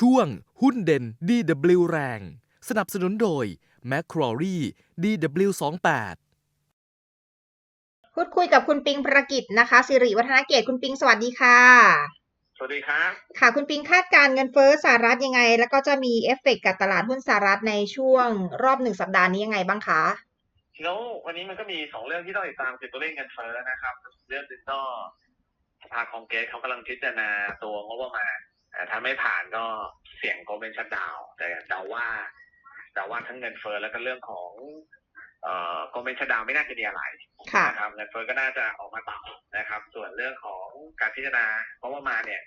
ช่วงหุ้นเด่น DW แรง สนับสนุนโดย m c q u a r i DW28 พูดคุยกับคุณปิงประกิตนะคะสิริวัฒนเกตคุณปิงสวัสดีค่ะ สวัสดีครับ ค่ะคุณปิงคาดการณ์เงินเฟ้อสหรัฐยังไง แล้วก็จะมีเอฟเฟกต์กับตลาดหุ้นสหรัฐในช่วงรอบหนึ่งสัปดาห์นี้ยังไงบ้างคะแล้ววันนี้มันก็มีสองเรื่องที่ต้องติดตามคือตัวเลขเงินเฟ้อนะครับ เรื่องหนึงก็สภาคองเกรสเขากำลังพิจารณาตัวงบประมาณแต่ ถ้าไม่ผ่านก็เสี่ยงโกลเมนชัดดาวน์แต่เดาว่าเดาว่าทั้งเงินเฟ้อแล้วก็เรื่องของ เอ่อโกลเมนชัดดาวน์ไม่น่าจะมีอะไรค่ะนะครับเงินเฟ้อก็น่าจะออกมาต่ำนะครับ ส่วนเรื่องของการพิจารณางบประมาณเนี่ย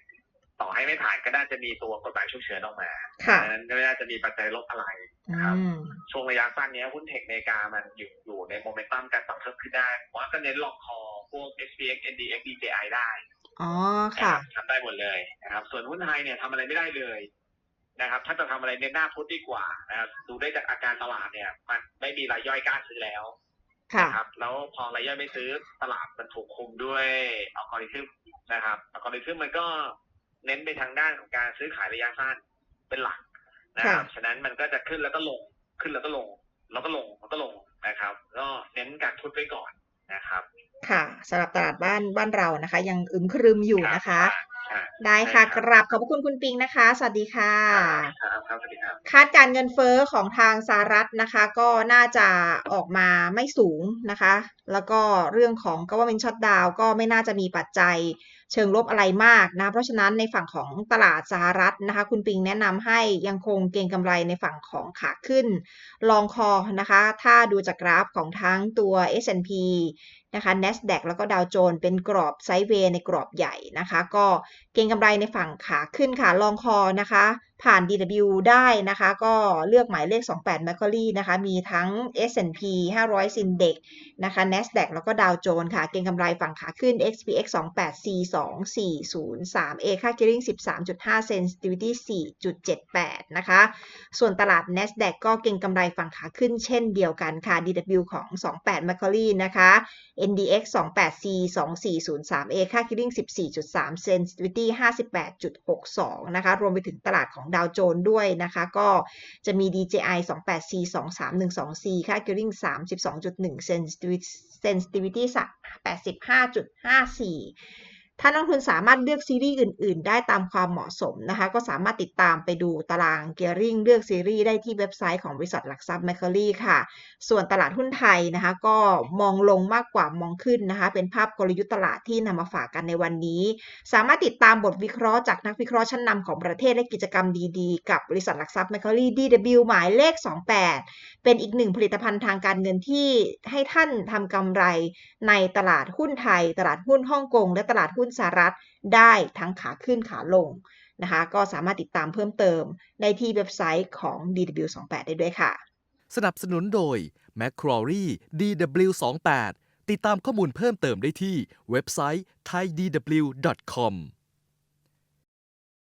ต่อให้ไม่ผ่านก็น่าจะมีตัวกฎหมายฉุกเฉินออกมาค่ะดังนั้นก็ไม่น่าจะมีปัจจัยลบอะไรอืนะครับมช่วงระยะสั้นเนี้ยหุ้นเทคอเมริกามันอยู่อยู่ในโมเมนตัมการปรับเพิ่มขึ้นได้ผมว่าก็เน้นลองคอพวก SPX NDX DJI ได้ อ๋อนะค่ะรับทำได้หมดเลยนะครับ ส่วนหุ้นไทยเนี่ยทำอะไรไม่ได้เลยนะครับ ถ้าจะทำอะไรเน้นหน้าพุทธดีกว่านะครับดูได้จากอาการตลาดเนี่ย มันไม่มีรายย่อยกล้าซื้อแล้วค่ะนะครับแล้วพอรายย่อยไม่ซื้อตลาดมันถูกคุมด้วยอัลกอริทึมนะครับอัลกอริทึมมันก็เน้นไปทางด้านของการซื้อขายระยะสั้นเป็นหลักนะครับฉะนั้นมันก็จะขึ้นแล้วก็ลงขึ้นแล้วก็ลง แล้วก็ลงแล้วก็ลงนะครับ ก็เน้นการทุดไว้ก่อน นะครับ ค่ะสำหรับตลาดบ้านบ้านเรานะคะ ยังอึมครึมอยู่นะคะอ่าได้ค่ะใช่กครับราบขอบพระคุณคุณปิงนะคะ สวัสดีค่ะครับครับสวัสดีครับคาดการณ์เงินเฟ้อของทางสหรัฐนะคะ ก็น่าจะออกมาไม่สูงนะคะ แล้วก็เรื่องของ government shutdown ก็ไม่น่าจะมีปัจจัยเชิงลบอะไรมากนะ เพราะฉะนั้นในฝั่งของตลาดสหรัฐนะคะ คุณปิงแนะนำให้ยังคงเก็งกำไรในฝั่งของขาขึ้น ลองคอนะคะ ถ้าดูจากกราฟของทั้งตัว S&P นะคะ NASDAQ แล้วก็ดาวโจนส์เป็นกรอบไซด์เวย์ในกรอบใหญ่นะคะ ก็เก็งกำไรในฝั่งขาขึ้นค่ะ ลองคอนะคะผ่าน DW ได้นะคะ ก็เลือกหมายเลข 28 m a c q u a r i e นะคะ มีทั้ง S&P 500 Index นะคะ NASDAQ แล้วก็ดาวโจนส์ค่ะ เก็งกำไรฝั่งขาขึ้น XPX 28 C 2 4 0 3 A ค่า gearing 13.5 sensitivity 4.78 นะคะ ส่วนตลาด NASDAQ ก็เก็งกำไรฝั่งขาขึ้นเช่นเดียวกันค่ะ DW ของ 28 m a c q u a r i e นะคะ NDX 28 C 2403 A ค่า gearing 14.3 sensitivity 58.62 นะคะ รวมไปถึงตลาดของดาวโจนด้วยนะคะ ก็จะมี DJI 28 C 2312 C ค่า gearing 32.1 sensitivity 85.54 ถ้านักทุนสามารถเลือกซีรีส์อื่น ๆ ได้ตามความเหมาะสมนะคะ ก็สามารถติดตามไปดูตารางเกียร์ริงเลือกซีรีส์ได้ที่เว็บไซต์ของบริษัทหลักทรัพย์แมคเคอรี่ค่ะ ส่วนตลาดหุ้นไทยนะคะ ก็มองลงมากกว่ามองขึ้นนะคะ เป็นภาพกลยุทธ์ตลาดที่นำมาฝากกันในวันนี้ สามารถติดตามบทวิเคราะห์จากนักวิเคราะห์ชั้นนำของประเทศและกิจกรรมดีๆ กับบริษัทหลักทรัพย์แมคเคอรี่ DW หมายเลข 28 เป็นอีกหนึ่งผลิตภัณฑ์ทางการเงินที่ให้ท่านทำกำไรในตลาดหุ้นไทย ตลาดหุ้นฮ่องกงและตลาดหุ้น้นสหรัฐได้ทั้งขาขึ้นขาลงนะคะ ก็สามารถติดตามเพิ่มเติมได้ที่เว็บไซต์ของ DW28 ได้ด้วยค่ะ สนับสนุนโดย macquarie DW28 ติดตามข้อมูลเพิ่มเติมได้ที่เว็บไซต์ thaidw.com